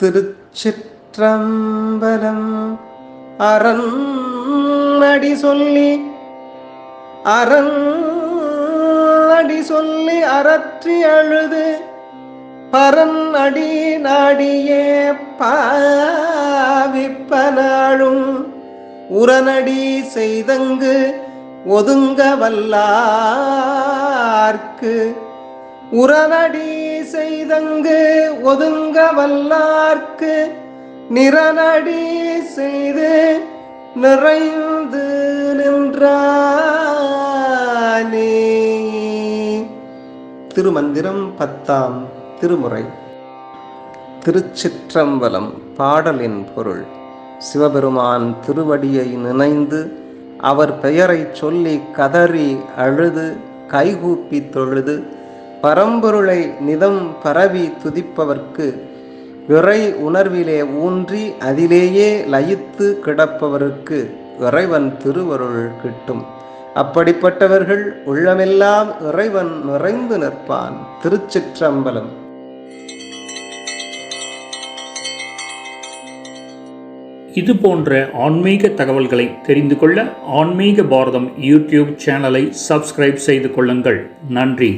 திருச்சிற்றம்பலம் அறநடி சொல்லி அறநடி சொல்லி அறற்றி அழுது பரன் அடி நாடியே பாவிப்பனாழும் உரநடி செய்தங்கு ஒதுங்க வல்லார்க்கு. உறவடி செய்தங்கு ஒதுங்க வல்லார்க்கு நிறநடி செய்து நிறைந்து நின்றானே. திருமந்திரம் பத்தாம் திருமுறை. திருச்சிற்றம்பலம் பாடலின் பொருள். சிவபெருமான் திருவடியை நினைந்து அவர் பெயரைச் சொல்லி கதறி அழுது கைகூப்பி தொழுது பரம்பொருளை நிதம் பரவி துதிப்பவர்க்கு இறை உணர்விலே ஊன்றி அதிலேயே லயித்து கிடப்பவருக்கு இறைவன் திருவருள் கிட்டும். அப்படிப்பட்டவர்கள் உள்ளமெல்லாம் இறைவன் நிறைந்து நிற்பான் திருச்சிற்றம்பலம். இது போன்ற ஆன்மீக தகவல்களை தெரிந்து கொள்ள ஆன்மீக பாரதம் யூடியூப் சேனலை சப்ஸ்கிரைப் செய்து கொள்ளுங்கள். நன்றி.